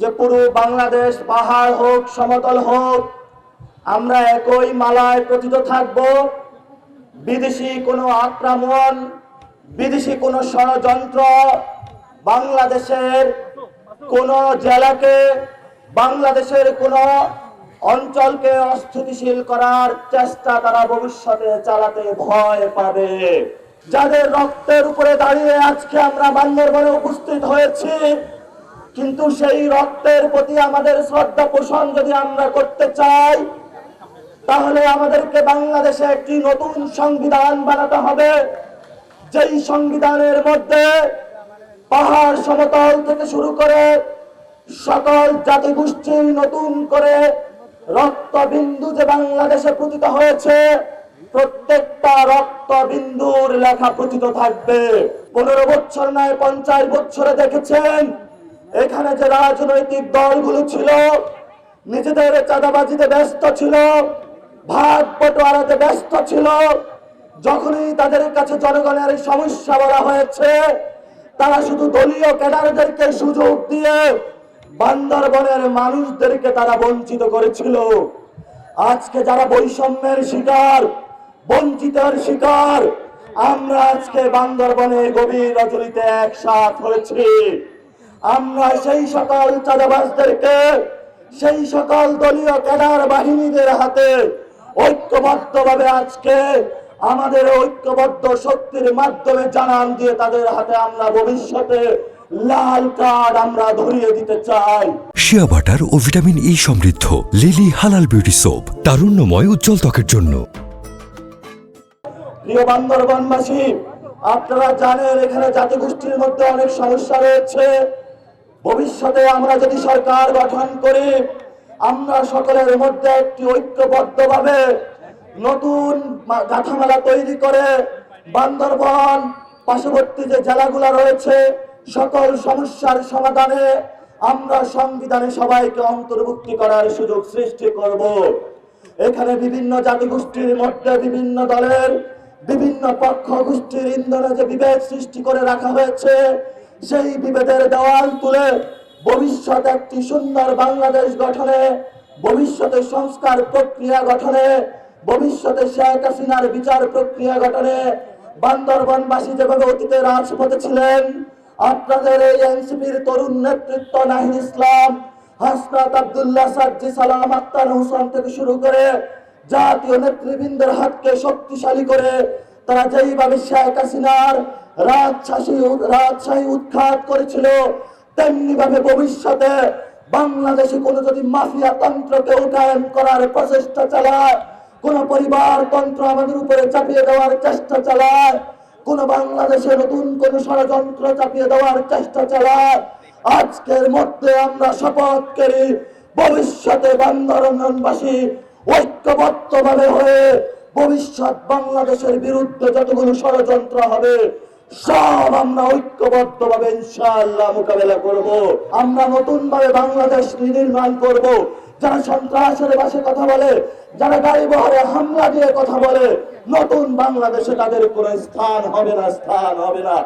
যে পুরো বাংলাদেশ পাহাড় হোক, সমতল হোক, আমরা একই মালায় পতিত থাকব। বিদেশি কোনো আক্রমণ, বিদেশি কোনো ষড়যন্ত্র, বাংলাদেশের কোন জেলাকে, বাংলাদেশের কোন অঞ্চলকে অস্থিতিশীল করার চেষ্টা তারা ভবিষ্যতে চালাতে ভয় পাবে। যাদের রক্তের উপরে দাঁড়িয়ে আজকে আমরা বান্দরবনে উপস্থিত হয়েছি কিন্তু সেই রক্তের প্রতি আমাদের শ্রদ্ধা পোষণ যদি আমরা করতে চাই, তাহলে আমাদেরকে বাংলাদেশে একটি নতুন সংবিধান বানাতে হবে। যেই সংবিধানের মধ্যে পাহাড় সমতল থেকে শুরু করে সকল জাতিগোষ্ঠীর নতুন করে রক্ত বিন্দু যে বাংলাদেশে পতিত হয়েছে, প্রত্যেকটা রক্ত বিন্দুর লেখা পতিত থাকবে। পনেরো বছর নয়, পঞ্চাশ বছরে দেখেছেন? এখানে যে রাজনৈতিক দলগুলো ছিল, নিজেদের চাঁদাবাজিতে ব্যস্ত ছিল, ভাগ বটোয়ারাতে ব্যস্ত ছিল, যখনই তাদের কাছে জনগণের সমস্যা বলা হয়েছে, তারা শুধু দলীয় ক্যাডারদেরকে সুযোগ দিয়ে বান্দরবনের মানুষদেরকে তারা বঞ্চিত করেছিল। আজকে যারা বৈষম্যের শিকার, বঞ্চিতের শিকার, আমরা আজকে বান্দরবনে গভীর রজনীতে একসাথ হয়েছি। আমরা সেই সকল চাঁদাবাজদেরকে সেই সকল দলীয় ক্যাডার বাহিনীদের হাতে ঐক্যবদ্ধভাবে আজকে আমাদের ঐক্যবদ্ধ শক্তির মাধ্যমে জানান দিয়ে তাদের হাতে আমরা ভবিষ্যতে লাল কার্ড আমরা ধরিয়ে দিতে চাই। শিয়া বাটার ও ভিটামিন ই সমৃদ্ধ লিলি হালাল বিউটি সোপ তারুণ্যময় উজ্জ্বল ত্বকের জন্য। প্রিয় বান্দরবানবাসী আপনারা জানেন এখানে জাতিগোষ্ঠীর মধ্যে অনেক সমস্যা রয়েছে। ভবিষ্যতে আমরা যদি সরকার গঠন করি, আমরা সকলের মধ্যে একটি ঐক্যবদ্ধভাবে নতুন গাথামালা তৈরি করে বান্দরবন পার্শ্ববর্তী যে জেলাগুলো রয়েছে, সকল সমস্যার সমাধানে আমরা সংবিধানে সবাইকে অন্তর্ভুক্তি করার সুযোগ সৃষ্টি করব। এখানে বিভিন্ন জাতিগোষ্ঠীর মধ্যে বিভিন্ন দলের বিভিন্ন পক্ষ গোষ্ঠীর ইন্ধনে যে বিভেদ সৃষ্টি করে রাখা হয়েছে সেই বিভেদের দেওয়াল তুলে ভবিষ্যৎ একটি সুন্দর বাংলাদেশ গঠনে, ভবিষ্যতে সংস্কার প্রক্রিয়া গঠনে, ভবিষ্যতে শেখ হাসিনার বিচার প্রক্রিয়া গঠনে বান্দরবনবাসী যেভাবে অতীতে রাজপথে ছিলেন, আপনাদের এই এনসিপির তরুণ নেতৃত্ব নাহিদ ইসলাম, হাসনাত আব্দুল্লাহ সাজ্জি সালাম আক্তার হোসেন থেকে শুরু করে জাতীয় নেতৃবৃন্দের হাতকে শক্তিশালী করে তারা যেইভাবে শেখ হাসিনার রাজশাহী রাজশাহী উৎখাত করেছিল। তেমনি ভাবে ভবিষ্যতে বাংলাদেশে কোন যদি মাফিয়া তন্ত্রকে উঠায়ন করার প্রচেষ্টা চালায়, কোন পরিবার তন্ত্র আমাদের উপরে চাপিয়ে দেওয়ার চেষ্টা চালায়, কোন বাংলাদেশে নতুন কোন ষড়যন্ত্র চাপিয়ে দেওয়ার চেষ্টা চালায়, আজকের মধ্যে আমরা শপথ করি, ভবিষ্যতে বান্দরবাসী ঐক্যবদ্ধভাবে হয়ে ভবিষ্যৎ বাংলাদেশের বিরুদ্ধে যতগুলো ষড়যন্ত্র হবে সব আমরা ঐক্যবদ্ধ ভাবে ইনশাআল্লাহ মোকাবেলা করব। আমরা নতুন ভাবে বাংলাদেশ নির্মাণ করব। যারা সন্ত্রাসের বাসে কথা বলে, যারা গাড়ি বহরে হামলা দিয়ে কথা বলে, নতুন বাংলাদেশে তাদের কোনো স্থান হবে না, স্থান হবে না।